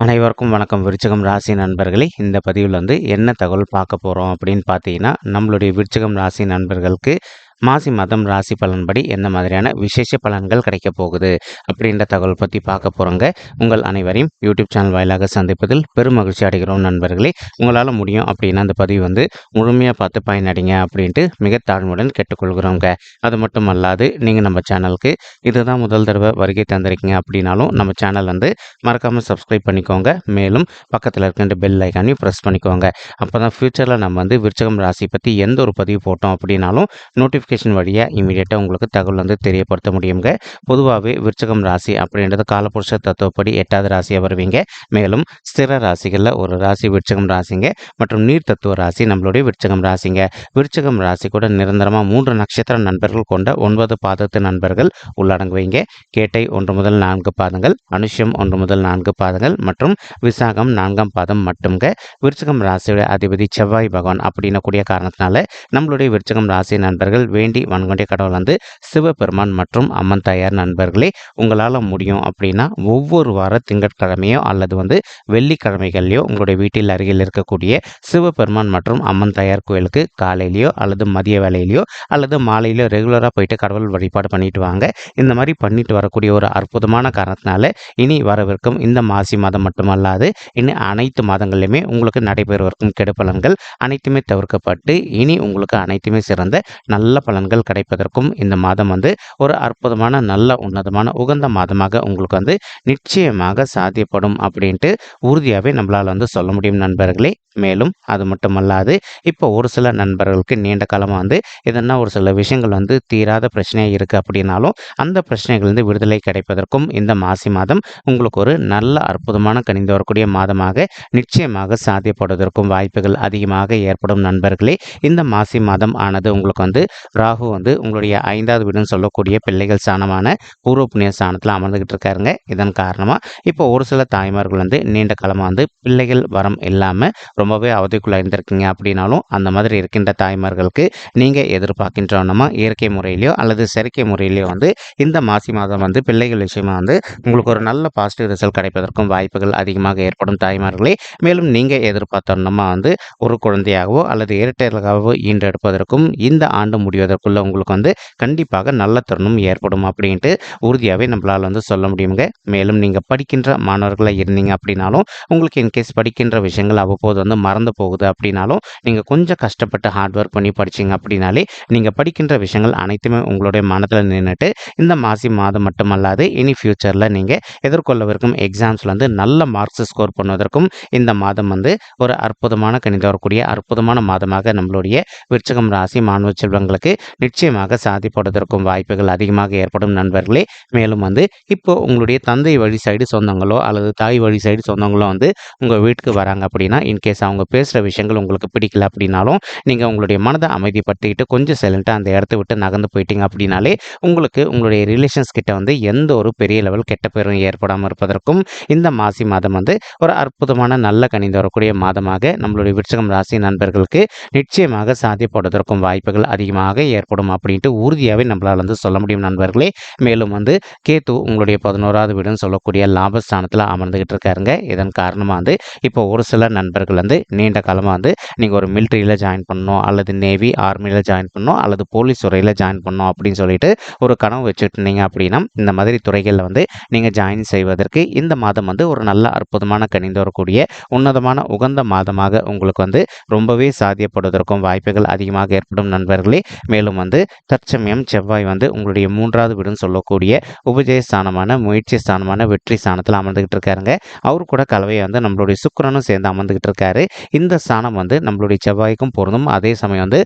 அனைவருக்கும் வணக்கம். விருச்சகம் ராசி நண்பர்களே இந்த பதிவில் வந்து என்ன தகவல் பார்க்க போகிறோம் அப்படின்னு பார்த்தீங்கன்னா நம்மளுடைய விருச்சகம் ராசி நண்பர்களுக்கு மாசி மாதம் ராசி பலன்படி எந்த மாதிரியான விசேஷ பலன்கள் கிடைக்க போகுது அப்படின்ற தகவல் பற்றி பார்க்க போகிறோங்க உங்கள் அனைவரையும் யூடியூப் சேனல் வாயிலாக சந்திப்பதில் பெரும் மகிழ்ச்சி அடைகிறோம் நண்பர்களே. உங்களால் முடியும் அப்படின்னா அந்த பதிவு வந்து முழுமையாக பார்த்து பயனடைங்க அப்படின்ட்டு மிக தாழ்மையுடன் கேட்டுக்கொள்கிறோங்க. அது மட்டும் அல்லாது நீங்கள் நம்ம சேனலுக்கு இதுதான் முதல் தடவை வருகை தந்திருக்கீங்க அப்படின்னாலும் நம்ம சேனல் வந்து மறக்காமல் சப்ஸ்கிரைப் பண்ணிக்கோங்க. மேலும் பக்கத்தில் இருக்கின்ற பெல் ஐக்கானையும் ப்ரெஸ் பண்ணிக்கோங்க. அப்போ தான் ஃப்யூச்சரில் நம்ம வந்து விருச்சகம் ராசி பற்றி எந்த ஒரு பதிவு போட்டோம் அப்படின்னாலும் நோட்டிஃபிகேஷன் வழியாக இமீடியட்டாக உங்களுக்கு தகவல் வந்து தெரியப்படுத்த முடியுங்க. பொதுவாகவே விருச்சகம் ராசி அப்படின்றது காலபுருஷ தத்துவப்படி எட்டாவது ராசியாக வருவீங்க. மேலும் ஸ்திர ராசிகளில் ஒரு ராசி விருச்சகம் ராசிங்க மற்றும் நீர் தத்துவ ராசி நம்மளுடைய விருச்சகம் ராசிங்க. விருச்சகம் ராசி கூட நிரந்தரமாக மூன்று நட்சத்திர நண்பர்கள் கொண்ட ஒன்பது பாதத்து நண்பர்கள் உள்ளடங்குவீங்க கேட்டை ஒன்று முதல் நான்கு பாதங்கள் அனுஷம் ஒன்று முதல் நான்கு பாதங்கள் மற்றும் விசாகம் நான்காம் பாதம் மட்டும்ங்க. விருச்சகம் ராசியோட அதிபதி செவ்வாய் பகவான் அப்படின்னக்கூடிய காரணத்தினால நம்மளுடைய விருச்சகம் ராசி நண்பர்கள் வேண்டி வன்கொண்டிய கடவுள் வந்து சிவபெருமான் மற்றும் அம்மன் தாயார் நண்பர்களே உங்களால் முடியும் அப்படின்னா ஒவ்வொரு வார திங்கட்கிழமையோ அல்லது வந்து வெள்ளிக்கிழமைகள்லையோ உங்களுடைய வீட்டில் அருகில் இருக்கக்கூடிய சிவபெருமான் மற்றும் அம்மன் தாயார் கோயிலுக்கு காலையிலையோ அல்லது மதிய வேலையிலையோ அல்லது மாலையிலோ ரெகுலராக போயிட்டு கடவுள் வழிபாடு பண்ணிட்டு வாங்க. இந்த மாதிரி பண்ணிட்டு வரக்கூடிய ஒரு அற்புதமான காரணத்தினால இனி வரவிருக்கும் இந்த மாசி மாதம் மட்டுமல்லாது இனி அனைத்து மாதங்களிலுமே உங்களுக்கு நடைபெறவிருக்கும் கெடுப்பலன்கள் அனைத்துமே தவிர்க்கப்பட்டு இனி உங்களுக்கு அனைத்துமே சிறந்த நல்ல பலன்கள் கிடைப்பதற்கும் இந்த மாதம் வந்து ஒரு அற்புதமான நல்ல உன்னதமான உகந்த மாதமாக உங்களுக்கு வந்து நிச்சயமாக சாத்தியப்படும் அப்படின்ட்டு உறுதியாகவே நம்மளால் வந்து சொல்ல முடியும் நண்பர்களே. மேலும் அது மட்டுமல்லாது இப்போ ஒரு சில நண்பர்களுக்கு நீண்ட காலமாக வந்து எதனா ஒரு சில விஷயங்கள் வந்து தீராத பிரச்சனையாக இருக்குது அப்படின்னாலும் அந்த பிரச்சனைகள்ந்து விடுதலை கிடைப்பதற்கும் இந்த மாசி மாதம் உங்களுக்கு ஒரு நல்ல அற்புதமான கணிந்து வரக்கூடிய மாதமாக நிச்சயமாக சாத்தியப்படுவதற்கும் வாய்ப்புகள் அதிகமாக ஏற்படும் நண்பர்களே. இந்த மாசி மாதம் ஆனது உங்களுக்கு வந்து ராகு வந்து உங்களுடைய ஐந்தாவது வீடுன்னு சொல்லக்கூடிய பிள்ளைகள் ஸ்தானமான பூர்வ புண்ணிய ஸ்தானத்தில் அமர்ந்துகிட்டு இருக்காருங்க. இதன் காரணமாக இப்போ ஒரு சில தாய்மார்கள் வந்து நீண்ட காலமாக வந்து பிள்ளைகள் வரம் இல்லாமல் ரொம்பவே அவதிக்குள்ளாக இருந்திருக்கீங்க அப்படின்னாலும் அந்த மாதிரி இருக்கின்ற தாய்மார்களுக்கு நீங்கள் எதிர்பார்க்கின்றோன்னா இயற்கை முறையிலையோ அல்லது செயற்கை முறையிலையோ வந்து இந்த மாசி மாதம் வந்து பிள்ளைகள் விஷயமா வந்து உங்களுக்கு ஒரு நல்ல பாசிட்டிவ் ரிசல்ட் கிடைப்பதற்கும் வாய்ப்புகள் அதிகமாக ஏற்படும் தாய்மார்களே. மேலும் நீங்கள் எதிர்பார்த்தோன்னா வந்து ஒரு குழந்தையாகவோ அல்லது இரட்டைகளாகவோ ஈன்றெடுப்பதற்கும் இந்த ஆண்டு முடிவதற்குள்ள உங்களுக்கு வந்து கண்டிப்பாக நல்ல தருணம் ஏற்படும் அப்படின்ட்டு உறுதியாகவே நம்மளால் வந்து சொல்ல முடியுங்க. மேலும் நீங்கள் படிக்கின்ற மாணவர்களாக இருந்தீங்க அப்படின்னாலும் உங்களுக்கு இன்கேஸ் படிக்கின்ற விஷயங்கள் அவ்வப்போது வந்து மறந்து போகுது அப்படின்னாலும் நீங்கள் கொஞ்சம் கஷ்டப்பட்டு ஹார்ட் ஒர்க் பண்ணி படிச்சீங்க அப்படின்னாலே நீங்கள் படிக்கின்ற விஷயங்கள் அனைத்துமே உங்களுடைய மனதில் நின்றுட்டு இந்த மாசி மாதம் மட்டுமல்லாது இனி ஃப்யூச்சரில் நீங்கள் எதிர்கொள்ளவிருக்கும் எக்ஸாம்ஸில் வந்து நல்ல மார்க்ஸ் ஸ்கோர் பண்ணுவதற்கும் இந்த மாதம் வந்து ஒரு அற்புதமான கணிதம் வரக்கூடிய அற்புதமான மாதமாக நம்மளுடைய விருச்சகம் ராசி மாணவ செல்வங்களுக்கு நிச்சயமாக சாதிப்படுவதற்கும் வாய்ப்புகள் அதிகமாக ஏற்படும் நண்பர்களே. மேலும் வந்து இப்போ உங்களுடைய தந்தை வழி சைடு சொந்தங்களோ அல்லது தாய் வழி சைடு சொந்தங்களோ வந்து உங்கள் வீட்டுக்கு வராங்க அப்படின்னா இன்கேஸ் அவங்க பேசுகிற விஷயங்கள் உங்களுக்கு பிடிக்கல அப்படின்னாலும் நீங்கள் உங்களுடைய மனதை அமைதிப்படுத்திக்கிட்டு கொஞ்சம் சைலண்ட்டாக அந்த இடத்த விட்டு நகர்ந்து போயிட்டீங்க அப்படின்னாலே உங்களுக்கு உங்களுடைய ரிலேஷன்ஸ் கிட்ட வந்து எந்த ஒரு பெரிய லெவல் கெட்ட பேரும் ஏற்படாமல் இருப்பதற்கும் இந்த மாசி மாதம் வந்து ஒரு அற்புதமான நல்ல கணிந்து வரக்கூடிய மாதமாக நம்மளுடைய விருச்சகம் ராசி நண்பர்களுக்கு நிச்சயமாக சாத்தியப்படுவதற்கும் வாய்ப்புகள் அதிகமாக ஏற்படும் அப்படின்ட்டு உறுதியாகவே நம்மளால் வந்து சொல்ல முடியும் நண்பர்களே. மேலும் வந்து கேத்து உங்களுடைய பதினோராவது வீடுன்னு சொல்லக்கூடிய லாபஸ்தானத்தில் அமர்ந்துகிட்டு இருக்காருங்க. இதன் காரணமாக வந்து இப்போ ஒரு சில நண்பர்கள் வந்து நீண்ட காலமாக வந்து நீங்கள் ஒரு மிலிட்ரியில் ஜாயின் பண்ணணும் அல்லது நேவி ஆர்மியில் ஜாயின் பண்ணணும் அல்லது போலீஸ் துறையில் ஜாயின் பண்ணணும் அப்படின்னு சொல்லிட்டு ஒரு கனவு வச்சுட்டு இருந்தீங்க அப்படின்னா இந்த மாதிரி துறைகளில் வந்து நீங்கள் ஜாயின் செய்வதற்கு இந்த மாதம் வந்து ஒரு நல்ல அற்புதமான கணிந்து வரக்கூடிய உன்னதமான உகந்த மாதமாக உங்களுக்கு வந்து ரொம்பவே சாத்தியப்படுவதற்கும் வாய்ப்புகள் அதிகமாக ஏற்படும் நண்பர்களே. மேலும் வந்து தற்சமயம் செவ்வாய் வந்து உங்களுடைய மூன்றாவது வீடுன்னு சொல்லக்கூடிய உபஜய ஸ்தானமான முயற்சி ஸ்தானமான வெற்றி ஸ்தானத்தில் அமர்ந்துகிட்டு இருக்காருங்க. அவர் கூட கலவையை வந்து நம்மளுடைய சுக்கரனும் சேர்ந்து அமர்ந்துகிட்டு இருக்காரு. இந்த ஸ்தானம் வந்து நம்மளுடைய செவ்வாய்க்கும் பொருந்தும். அதே சமயம் வந்து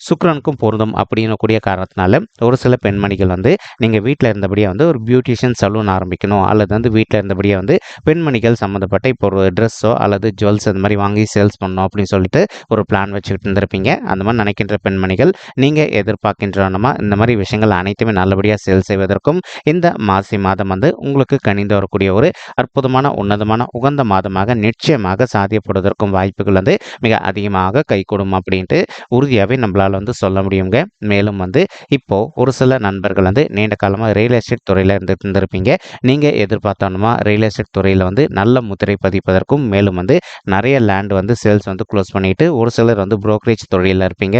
சுக்ரனுக்கும் பொருந்தும் அப்படின்னக்கூடிய காரணத்தினால ஒரு சில பெண்மணிகள் வந்து நீங்கள் வீட்டில் இருந்தபடியே வந்து ஒரு பியூட்டிஷியன் சலூன் ஆரம்பிக்கணும் அல்லது வந்து வீட்டில் இருந்தபடியே வந்து பெண்மணிகள் சம்மந்தப்பட்ட இப்போ ஒரு ட்ரெஸ்ஸோ அல்லது ஜுவல்ஸ் அந்த மாதிரி வாங்கி சேல்ஸ் பண்ணணும் அப்படின்னு சொல்லிட்டு ஒரு பிளான் வச்சுக்கிட்டு இருந்திருப்பீங்க. அந்த மாதிரி நினைக்கின்ற பெண்மணிகள் நீங்கள் எதிர்பார்க்கின்றனமா இந்த மாதிரி விஷயங்கள் அனைத்துமே நல்லபடியாக சேல் செய்வதற்கும் இந்த மாசி மாதம் வந்து உங்களுக்கு கணிந்து வரக்கூடிய ஒரு அற்புதமான உன்னதமான உகந்த மாதமாக நிச்சயமாக சாத்தியப்படுவதற்கும் வாய்ப்புகள் வந்து மிக அதிகமாக கைகூடும் அப்படின்ட்டு உறுதியாகவே நம்மளால் நம்மளால் வந்து சொல்ல முடியுங்க. மேலும் வந்து இப்போது ஒரு சில நண்பர்கள் வந்து நீண்ட காலமாக ரியல் எஸ்டேட் துறையில் இருந்து இருந்திருப்பீங்க. நீங்கள் எதிர்பார்த்தோன்னா ரியல் எஸ்டேட் துறையில் வந்து நல்ல முத்திரை பதிப்பதற்கும் மேலும் வந்து நிறைய லேண்ட் வந்து சேல்ஸ் வந்து க்ளோஸ் பண்ணிவிட்டு ஒரு சிலர் வந்து புரோக்கரேஜ் தொழிலில் இருப்பீங்க.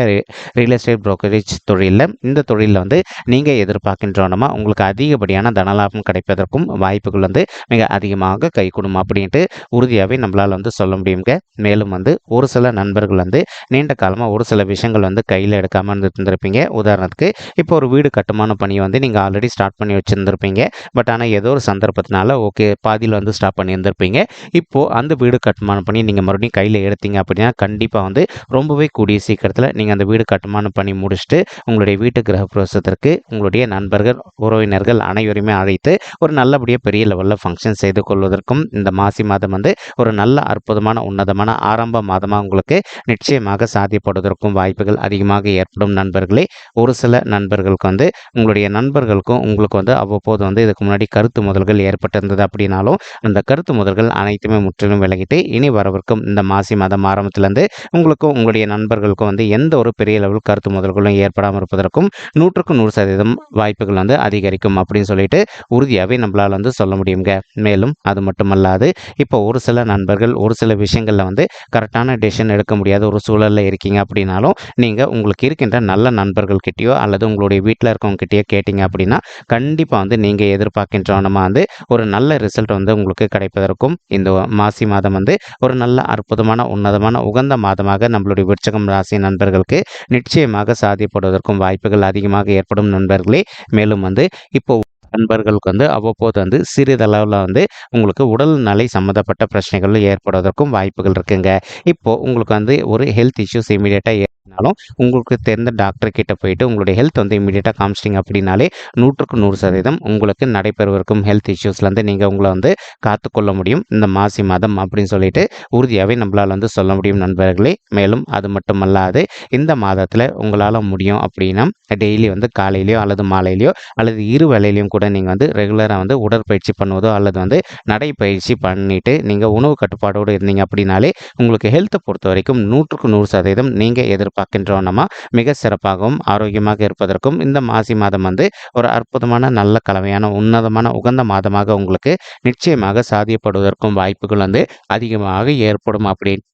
ரியல் எஸ்டேட் ப்ரோக்கரேஜ் தொழிலில் இந்த தொழிலில் வந்து நீங்கள் எதிர்பார்க்கின்றோன்னா உங்களுக்கு அதிகப்படியான தனலாபம் கிடைப்பதற்கும் வாய்ப்புகள் வந்து மிக அதிகமாக கைகூடும் அப்படின்ட்டு உறுதியாகவே நம்மளால் வந்து சொல்ல முடியுங்க. மேலும் வந்து ஒரு சில நண்பர்கள் வந்து நீண்ட காலமாக ஒரு சில விஷயங்கள் வந்து கையில் எடுக்காமல் இருந்துருந்துருப்பீங்க. உதாரணத்துக்கு இப்போ ஒரு வீடு கட்டுமான பணியை வந்து நீங்கள் ஆல்ரெடி ஸ்டார்ட் பண்ணி வச்சுருந்துருப்பீங்க. பட் ஆனால் ஏதோ ஒரு சந்தர்ப்பத்தினால ஓகே பாதியில் வந்து ஸ்டாப் பண்ணியிருந்திருப்பீங்க. இப்போது அந்த வீடு கட்டுமான பணி நீங்கள் மறுபடியும் கையில் எடுத்தீங்க அப்படின்னா கண்டிப்பாக வந்து ரொம்பவே கூடிய சீக்கிரத்தில் நீங்கள் அந்த வீடு கட்டுமான பணி முடிச்சுட்டு உங்களுடைய வீட்டு கிரக பிரவேசத்திற்கு உங்களுடைய நண்பர்கள் உறவினர்கள் அனைவருமே அழைத்து ஒரு நல்லபடியாக பெரிய லெவலில் ஃபங்க்ஷன் செய்து கொள்வதற்கும் இந்த மாசி மாதம் வந்து ஒரு நல்ல அற்புதமான உன்னதமான ஆரம்ப மாதமாக உங்களுக்கு நிச்சயமாக சாத்தியப்படுவதற்கும் வாய்ப்புகள் அதிகமாக ஏற்படும் நண்பர்களே. ஒரு சில நண்பர்களுக்கு வந்து உங்களுடைய நண்பர்களுக்கும் உங்களுக்கு வந்து அவ்வப்போது வந்து இதுக்கு முன்னாடி கருத்து முதல்கள் ஏற்பட்டிருந்தது அப்படின்னாலும் அந்த கருத்து முதல்கள் அனைத்துமே முற்றிலும் விலகிட்டு இனி வரவிருக்கும் இந்த மாசி மாதம் ஆரம்பத்திலேருந்து உங்களுக்கும் உங்களுடைய நண்பர்களுக்கும் வந்து எந்த ஒரு பெரிய லெவல் கருத்து முதல்களும் ஏற்படாமல் இருப்பதற்கும் நூற்றுக்கு நூறு சதவீதம் வாய்ப்புகள் வந்து அதிகரிக்கும் அப்படின்னு சொல்லிட்டு உறுதியாகவே நம்மளால் வந்து சொல்ல முடியுங்க. மேலும் அது மட்டுமல்லாது இப்போ ஒரு சில நண்பர்கள் ஒரு சில விஷயங்களில் வந்து கரெக்டான டெசிஷன் எடுக்க முடியாத ஒரு சூழலில் இருக்கீங்க அப்படின்னாலும் நீங்கள் உங்களுக்கு இருக்கின்ற நல்ல நண்பர்கள்கிட்டயோ அல்லது உங்களுடைய வீட்டில் இருக்கவங்ககிட்டயோ கேட்டிங்க அப்படின்னா கண்டிப்பாக வந்து நீங்கள் எதிர்பார்க்கின்றவனமாக வந்து ஒரு நல்ல ரிசல்ட் வந்து உங்களுக்கு கிடைப்பதற்கும் இந்த மாசி மாதம் வந்து ஒரு நல்ல அற்புதமான உன்னதமான உகந்த மாதமாக நம்மளுடைய விருச்சகம் ராசி நண்பர்களுக்கு நிச்சயமாக சாதிப்படுவதற்கும் வாய்ப்புகள் அதிகமாக ஏற்படும் நண்பர்களே. மேலும் வந்து இப்போ நண்பர்களுக்கு வந்து அவ்வப்போது வந்து சிறிதளவில் வந்து உங்களுக்கு உடல் நலை சம்மந்தப்பட்ட பிரச்சனைகள் ஏற்படுவதற்கும் வாய்ப்புகள் இருக்குங்க. இப்போது உங்களுக்கு வந்து ஒரு ஹெல்த் இஷ்யூஸ் இமீடியட்டாக அப்படின்னாலும் உங்களுக்கு தெரிந்த டாக்டர் கிட்ட போயிட்டு உங்களுடைய ஹெல்த் வந்து இமீடியட்டாக காமிச்சிட்டிங்க அப்படின்னாலே நூற்றுக்கு நூறு சதவீதம் உங்களுக்கு நடைபெறவிருக்கும் ஹெல்த் இஷ்யூஸ்லேருந்து நீங்கள் உங்களை வந்து காத்துக்கொள்ள முடியும். இந்த மாசி மாதம் அப்படின்னு சொல்லிட்டு உறுதியாகவே நம்மளால் வந்து சொல்ல முடியும் நண்பர்களே. மேலும் அது மட்டுமல்லாது இந்த மாதத்தில் உங்களால் முடியும் அப்படின்னா டெய்லி வந்து காலையிலையோ அல்லது மாலையிலையோ அல்லது இரு வேலையிலையும் கூட நீங்கள் வந்து ரெகுலராக வந்து உடற்பயிற்சி பண்ணுவதோ அல்லது வந்து நடைப்பயிற்சி பண்ணிவிட்டு நீங்கள் உணவு கட்டுப்பாடோடு இருந்தீங்க அப்படின்னாலே உங்களுக்கு ஹெல்த்தை பொறுத்த வரைக்கும் நூற்றுக்கு நூறு சதவீதம் நீங்கள் எதிர்பார்க்கின்றோன்னமா மிக சிறப்பாகவும் ஆரோக்கியமாக இருப்பதற்கும் இந்த மாசி மாதம் வந்து ஒரு அற்புதமான நல்ல கலவையான உன்னதமான உகந்த மாதமாக உங்களுக்கு நிச்சயமாக சாதியப்படுவதற்கும் வாய்ப்புகள் வந்து அதிகமாக ஏற்படும் அப்படின்னு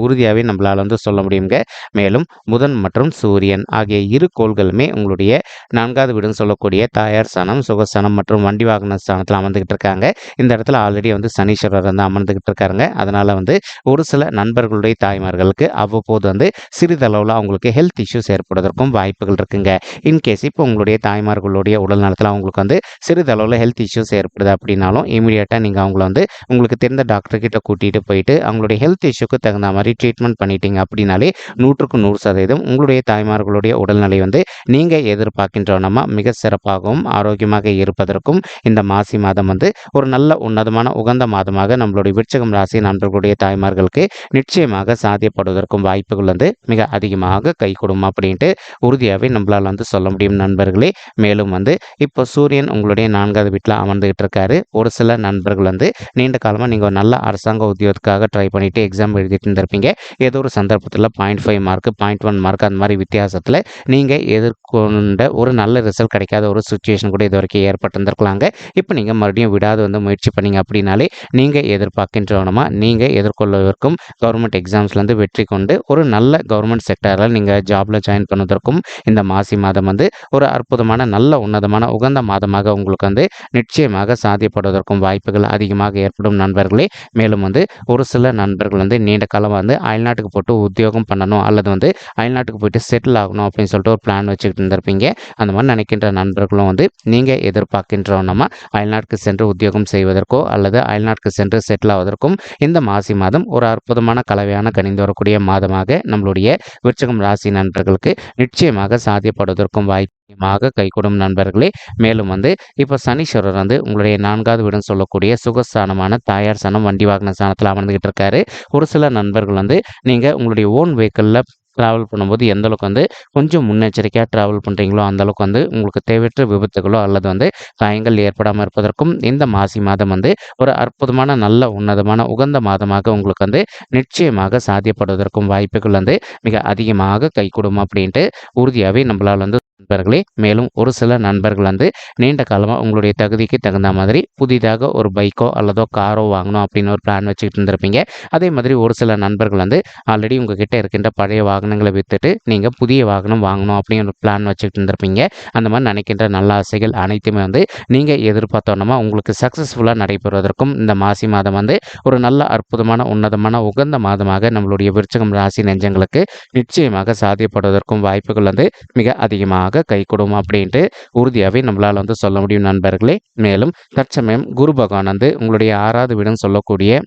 உறுதியாகவே நம்மளால் வந்து சொல்ல முடியுங்க மேலும் புதன் மற்றும் சூரியன் ஆகிய இரு கோள்களுமே உங்களுடைய நான்காவது வீடுன்னு சொல்லக்கூடிய தாயார் சனம் சுகசனம் மற்றும் வண்டி வாகன ஸ்தானத்தில் அமர்ந்துக்கிட்டு இருக்காங்க. இந்த இடத்துல ஆல்ரெடி வந்து சனீஸ்வரர் வந்து அமர்ந்துக்கிட்டு இருக்காருங்க. அதனால் வந்து ஒரு சில நண்பர்களுடைய தாய்மார்களுக்கு அவ்வப்போது வந்து சிறிதளவில் அவங்களுக்கு ஹெல்த் இஷ்யூஸ் ஏற்படுவதற்கும் வாய்ப்புகள் இருக்குங்க. இன்கேஸ் இப்போ உங்களுடைய தாய்மார்களுடைய உடல் நலத்தில் அவங்களுக்கு வந்து சிறிதளவில் ஹெல்த் இஷ்யூஸ் ஏற்படுது அப்படின்னாலும் இமீடியட்டாக நீங்கள் அவங்கள வந்து உங்களுக்கு தெரிந்த டாக்டர்கிட்ட கூட்டிகிட்டு போயிட்டு அவங்களுடைய ஹெல்த் இஷ்யூக்கு தகுந்த மாதிரி ட்ரீட்மெண்ட் பண்ணிட்டீங்க அப்படின்னாலே நூற்றுக்கு நூறு சதவீதம் உங்களுடைய தாய்மார்களுடைய உடல்நிலை வந்து நீங்கள் எதிர்பார்க்கின்றவனமா மிக சிறப்பாகவும் ஆரோக்கியமாக இருப்பதற்கும் இந்த மாசி மாதம் வந்து ஒரு நல்ல உன்னதமான உகந்த மாதமாக நம்மளுடைய விருச்சகம் ராசி நண்பர்களுடைய தாய்மார்களுக்கு நிச்சயமாக சாத்தியப்படுவதற்கும் வாய்ப்புகள் வந்து மிக அதிகமாக கை கொடுக்கும் அப்படின்ட்டு உறுதியாகவே நம்மளால் வந்து சொல்ல முடியும் நண்பர்களே. மேலும் வந்து இப்போ சூரியன் உங்களுடைய நான்காவது வீட்டில் அமர்ந்துகிட்டு இருக்காரு. ஒரு சில நண்பர்கள் வந்து நீண்ட காலமாக நீங்கள் நல்ல அரசாங்க உத்தியோகத்துக்காக ட்ரை பண்ணிவிட்டு எக்ஸாம் எழுதிட்டு வந்திருப்பீங்க. ஏதோ ஒரு சந்தர்ப்பத்தில் point five mark point one mark அந்த மாதிரி வித்தியாசத்தில் நீங்கள் எதிர்கொண்ட ஒரு நல்ல ரிசல்ட் கிடைக்காத ஒரு சுச்சுவேஷன் கூட இது வரைக்கும் ஏற்பட்டிருந்திருக்கலாங்க. இப்போ நீங்கள் மறுபடியும் விடாது வந்து முயற்சி பண்ணீங்க அப்படின்னாலே நீங்கள் எதிர்பார்க்கின்றவனமா நீங்கள் எதிர்கொள்வதற்கும் கவர்மெண்ட் எக்ஸாம்ஸ்லேருந்து வெற்றி கொண்டு ஒரு நல்ல கவர்மெண்ட் செக்டரில் நீங்கள் ஜாபில் ஜாயின் பண்ணுவதற்கும் இந்த மாசி மாதம் வந்து ஒரு அற்புதமான நல்ல உன்னதமான உகந்த மாதமாக உங்களுக்கு வந்து நிச்சயமாக சாத்தியப்படுவதற்கும் வாய்ப்புகள் அதிகமாக ஏற்படும் நண்பர்களே. மேலும் வந்து ஒரு சில நண்பர்கள் வந்து நீண்ட காலம் வந்து அயல்நாட்டுக்கு போட்டு உத்தியோகம் பண்ணணும் அல்லது வந்து அயல்நாட்டுக்கு போயிட்டு செட்டில் ஆகணும் அப்படின்னு சொல்லிட்டு ஒரு பிளான் வச்சுக்கிட்டு இருந்திருப்பீங்க. அந்த மாதிரி நினைக்கின்ற நண்பர்களும் வந்து நீங்கள் எதிர்பார்க்கின்றோன்னா அயல்நாட்டுக்கு சென்று உத்தியோகம் செய்வதற்கோ அல்லது அயல்நாட்டுக்கு சென்று செட்டில் ஆவதற்கும் இந்த மாசி மாதம் ஒரு அற்புதமான கலவையான கணிந்து வரக்கூடிய மாதமாக நம்மளுடைய விருச்சகம் ராசி நண்பர்களுக்கு நிச்சயமாக சாத்தியப்படுவதற்கும் வாய்ப்பாக கைகூடும் நண்பர்களே. மேலும் வந்து இப்போ சனீஸ்வரர் வந்து உங்களுடைய நான்காவது வீடுன்னு சொல்லக்கூடிய சுகஸ்தானமான தாயார் சனம் வண்டி வாகன ஸ்தானத்தில் அமர்ந்துகிட்டு இருக்காரு. ஒரு சில நண்பர்கள் வந்து நீங்கள் உங்களுடைய ஓன் வெஹிக்கிளில் ட்ராவல் பண்ணும்போது எந்த அளவுக்கு வந்து கொஞ்சம் முன்னெச்சரிக்கையாக ட்ராவல் பண்ணுறீங்களோ அந்தளவுக்கு வந்து உங்களுக்கு தேவையற்ற விபத்துகளோ அல்லது வந்து காயங்கள் ஏற்படாமல் இருப்பதற்கும் இந்த மாசி மாதம் வந்து ஒரு அற்புதமான நல்ல உன்னதமான உகந்த மாதமாக உங்களுக்கு வந்து நிச்சயமாக சாத்தியப்படுவதற்கும் வாய்ப்புகள் வந்து மிக அதிகமாக கைகூடும் அப்படின்ட்டு உறுதியாகவே நம்மளால் வந்து நண்பர்களே மேலும் ஒரு சில நண்பர்கள் வந்து நீண்ட காலமாக உங்களுடைய தகுதிக்கு தகுந்த மாதிரி புதிதாக ஒரு பைக்கோ அல்லதோ காரோ வாங்கணும் அப்படின்னு ஒரு பிளான் வச்சுக்கிட்டு இருந்திருப்பீங்க. அதே மாதிரி ஒரு சில நண்பர்கள் வந்து ஆல்ரெடி உங்ககிட்ட இருக்கின்ற பழைய வாகனங்களை விற்றுட்டு நீங்கள் புதிய வாகனம் வாங்கணும் அப்படின்னு ஒரு பிளான் வச்சுக்கிட்டு இருந்திருப்பீங்க. அந்த மாதிரி நினைக்கின்ற நல்ல ஆசைகள் அனைத்துமே வந்து நீங்கள் எதிர்பார்த்தோன்னா உங்களுக்கு சக்ஸஸ்ஃபுல்லாக நடைபெறுவதற்கும் இந்த மாசி மாதம் வந்து ஒரு நல்ல அற்புதமான உன்னதமான உகந்த மாதமாக நம்மளுடைய விருச்சகம் ராசி நெஞ்சங்களுக்கு நிச்சயமாக சாத்தியப்படுவதற்கும் வாய்ப்புகள் வந்து மிக அதிகமாக கைகூடும் அப்படின்ட்டு உறுதியாகவே நம்மளால் வந்து சொல்ல முடியும் நண்பர்களே. மேலும் தற்சமயம் குரு பகவான் வந்து உங்களுடைய ஆறாவது வீடுன்னு சொல்லக்கூடிய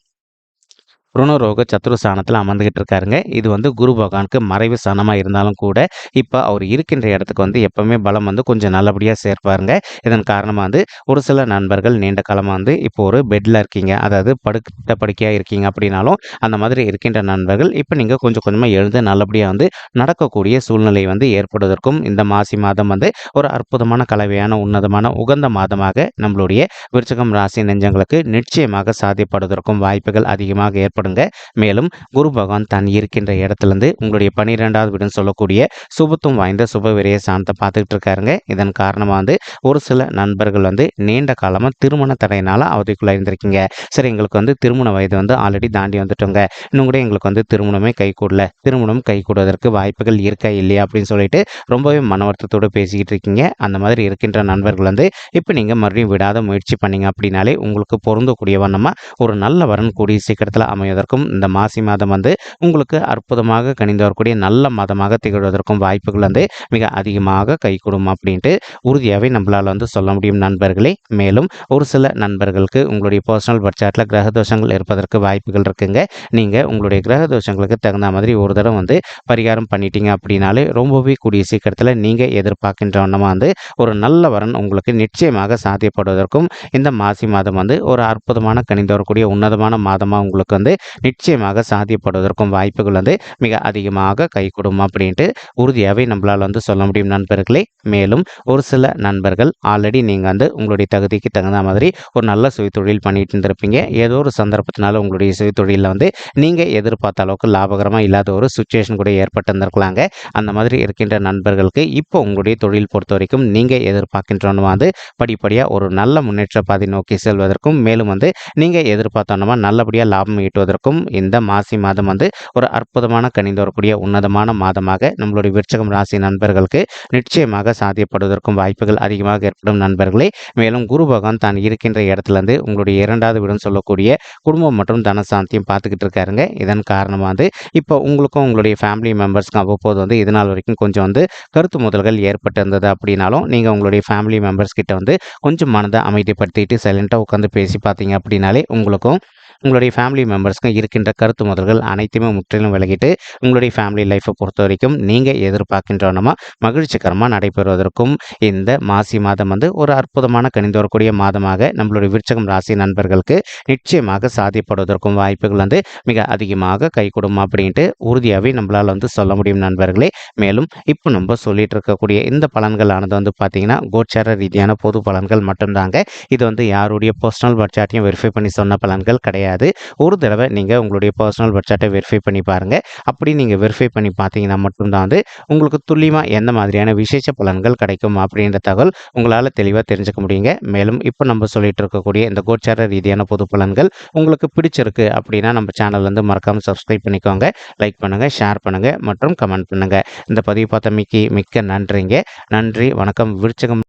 ருணரோக சத்துருஸ்தானத்தில் அமர்ந்துகிட்டு இருக்காருங்க இது வந்து குரு பகவானுக்கு மறைவு ஸ்தானமாக இருந்தாலும் கூட இப்போ அவர் இருக்கின்ற இடத்துக்கு வந்து எப்பவுமே பலம் வந்து கொஞ்சம் நல்லபடியாக சேர்ப்பாருங்க. இதன் காரணமாக வந்து ஒரு சில நண்பர்கள் நீண்ட காலமாக வந்து இப்போ ஒரு பெட்டில் இருக்கீங்க. அதாவது படுக்கிட்ட படுக்கையாக இருக்கீங்க அப்படின்னாலும் அந்த மாதிரி இருக்கின்ற நண்பர்கள் இப்போ நீங்கள் கொஞ்சம் கொஞ்சமாக எழுந்து நல்லபடியாக வந்து நடக்கக்கூடிய சூழ்நிலை வந்து ஏற்படுவதற்கும் இந்த மாசி மாதம் வந்து ஒரு அற்புதமான கலவையான உன்னதமான உகந்த மாதமாக நம்மளுடைய விருச்சகம் ராசி நெஞ்சங்களுக்கு நிச்சயமாக சாத்தியப்படுவதற்கும் வாய்ப்புகள் அதிகமாக ஏற்படுங்க மேலும் குரு பகவான் தான் இருக்கின்ற இடத்துலேருந்து உங்களுடைய பன்னிரெண்டாவது வீடுன்னு சொல்லக்கூடிய சுபத்துவம் வாய்ந்த சுப விரைய சாணத்தை பார்த்துக்கிட்டு இருக்காருங்க. இதன் காரணமாக வந்து ஒரு சில நண்பர்கள் வந்து நீண்ட காலமாக திருமண தடையினால் அவதிக்குள்ளே இருந்திருக்கீங்க. சரி எங்களுக்கு வந்து திருமண வயது வந்து ஆல்ரெடி தாண்டி வந்துட்டோங்க. இன்னும் கூட எங்களுக்கு வந்து திருமணமே கை கூடல திருமணம் கை கூடுவதற்கு வாய்ப்புகள் இருக்கா இல்லையா அப்படின்னு சொல்லிட்டு ரொம்பவே மன வருத்தத்தோடு பேசிக்கிட்டு இருக்கீங்க. அந்த மாதிரி இருக்கின்ற நண்பர்கள் வந்து இப்போ நீங்கள் மறுபடியும் விடாத முயற்சி பண்ணீங்க அப்படின்னாலே உங்களுக்கு பொருந்தக்கூடிய வண்ணமாக ஒரு நல்ல வரன் கூடிய சீக்கிரத்தில் அமைவதற்கும் இந்த மாசி மாதம் வந்து உங்களுக்கு அற்புதமாக கணிந்து வரக்கூடிய நல்ல மாதமாக திகழ்வதற்கும் வாய்ப்புகள் வந்து மிக அதிகமாக கைகூடும் அப்படின்ட்டு உறுதியாகவே நம்மளால் வந்து சொல்ல முடியும் நண்பர்களே. மேலும் ஒரு சில நண்பர்களுக்கு உங்களுடைய பர்சனல் பட்ஜெட்டில் கிரக தோஷங்கள் இருப்பதற்கு வாய்ப்புகள் இருக்குங்க. நீங்கள் உங்களுடைய கிரக தோஷங்களுக்கு தகுந்த மாதிரி ஒரு தடவை வந்து பரிகாரம் பண்ணிட்டீங்க அப்படின்னாலே ரொம்பவே கூடிய சீக்கிரத்தில் நீங்கள் எதிர்பார்க்கின்ற வண்ணமாக வந்து ஒரு நல்ல வரன் உங்களுக்கு நிச்சயமாக சாத்தியப்படுவதற்கும் இந்த மாசி மாதம் வந்து ஒரு அற்புதமான கணிந்து வரக்கூடிய உன்னதமான மாதமாக உங்களுக்கு வந்து நிச்சயமாக சாத்தியப்படுவதற்கும் வாய்ப்புகள் வந்து மிக அதிகமாக கைகூடும் அப்படின்ட்டு உறுதியாகவே நம்மளால் வந்து சொல்ல முடியும் நண்பர்களே. மேலும் ஒரு சில நண்பர்கள் ஆல்ரெடி நீங்கள் வந்து உங்களுடைய தகுதிக்கு தகுந்த மாதிரி ஒரு நல்ல சுயத்தொழில் பண்ணிட்டு இருந்திருப்பீங்க. ஏதோ ஒரு சந்தர்ப்பத்தினால உங்களுடைய சுயதொழிலில் வந்து நீங்கள் எதிர்பார்த்த அளவுக்கு லாபகரமாக இல்லாத ஒரு சுச்சுவேஷன் கூட ஏற்பட்டிருந்திருக்கலாங்க. அந்த மாதிரி இருக்கின்ற நண்பர்களுக்கு இப்போ உங்களுடைய தொழில் பொறுத்த வரைக்கும் நீங்கள் எதிர்பார்க்கின்றவங்க வந்து படிப்படியாக ஒரு நல்ல முன்னேற்ற பாதை நோக்கி செல்வதற்கும் மேலும் வந்து நீங்கள் எதிர்பார்த்தோன்னா நல்லபடியாக லாபம் ஈட்டுவதற்கும் இந்த மாசி மாதம் வந்து ஒரு அற்புதமான கணிந்து வரக்கூடிய உன்னதமான மாதமாக நம்மளுடைய விருச்சகம் ராசி நண்பர்களுக்கு நிச்சயமாக சாத்தியப்படுவதற்கும் வாய்ப்புகள் அதிகமாக ஏற்படும் நண்பர்களே. மேலும் குரு பகவான் தான் இருக்கின்ற இடத்துலேருந்து உங்களுடைய இரண்டாவது விடம் சொல்லக்கூடிய குடும்பம் மற்றும் தனசாந்தியும் பார்த்துக்கிட்டு இருக்காருங்க. இதன் காரணமாக வந்து இப்போ உங்களுக்கும் உங்களுடைய ஃபேமிலி மெம்பர்ஸ்க்கும் அவ்வப்போது வந்து இதனால் வரைக்கும் கொஞ்சம் வந்து கருத்து முதல்கள் ஏற்பட்டிருந்தது அப்படின்னாலும் நீங்கள் உங்களுடைய ஃபேமிலி மெம்பர்ஸ் கிட்ட வந்து கொஞ்சம் மனதை அமைதிப்படுத்திட்டு சைலண்ட்டாக உட்காந்து பேசி பார்த்தீங்க அப்படின்னாலே உங்களுக்கும் உங்களுடைய ஃபேமிலி மெம்பர்ஸ்க்கும் இருக்கின்ற கருத்து முதல்கள் அனைத்துமே முற்றிலும் விலகிட்டு உங்களுடைய ஃபேமிலி லைஃப்பை பொறுத்த வரைக்கும் நீங்கள் எதிர்பார்க்கின்றவனமா மகிழ்ச்சிகரமாக நடைபெறுவதற்கும் இந்த மாசி மாதம் வந்து ஒரு அற்புதமான கணிந்து வரக்கூடிய மாதமாக நம்மளுடைய விருச்சகம் ராசி நண்பர்களுக்கு நிச்சயமாக சாத்தியப்படுவதற்கும் வாய்ப்புகள் வந்து மிக அதிகமாக கைகூடும் அப்படின்ட்டு உறுதியாகவே நம்மளால் வந்து சொல்ல முடியும் நண்பர்களே. மேலும் இப்போ நம்ம சொல்லிட்டு இருக்கக்கூடிய இந்த பலன்களானது வந்து பார்த்தீங்கன்னா கோச்சார ரீதியான பொது பலன்கள் மட்டும்தாங்க. இது வந்து யாருடைய பர்சனல் பட்ஜெட்டையும் வெரிஃபை பண்ணி சொன்ன பலன்கள் கிடையாது. ஒரு தடவை நீங்கள் உங்களுடைய பர்சனல் பட்ஜெட்டை வெரிஃபை பண்ணி பாருங்கள் அப்படி நீங்கள் வெரிஃபை பண்ணி பார்த்தீங்கன்னா மட்டும்தான் வந்து உங்களுக்கு துல்லியமாக எந்த மாதிரியான விசேஷ பலன்கள் கிடைக்கும் அப்படின்ற தகவல் உங்களால் தெளிவாக தெரிஞ்சுக்க முடியுங்க. மேலும் இப்போ நம்ம சொல்லிட்டு இருக்கக்கூடிய இந்த கோச்சார ரீதியான பொது பலன்கள் உங்களுக்கு பிடிச்சிருக்கு அப்படின்னா நம்ம சேனல் வந்து மறக்காமல் சப்ஸ்கிரைப் பண்ணிக்கோங்க. லைக் பண்ணுங்கள் ஷேர் பண்ணுங்கள் மற்றும் கமெண்ட் பண்ணுங்கள் இந்த பதிவு பார்த்தமைக்கு மிக்க நன்றிங்க. நன்றி வணக்கம். விருச்சகம்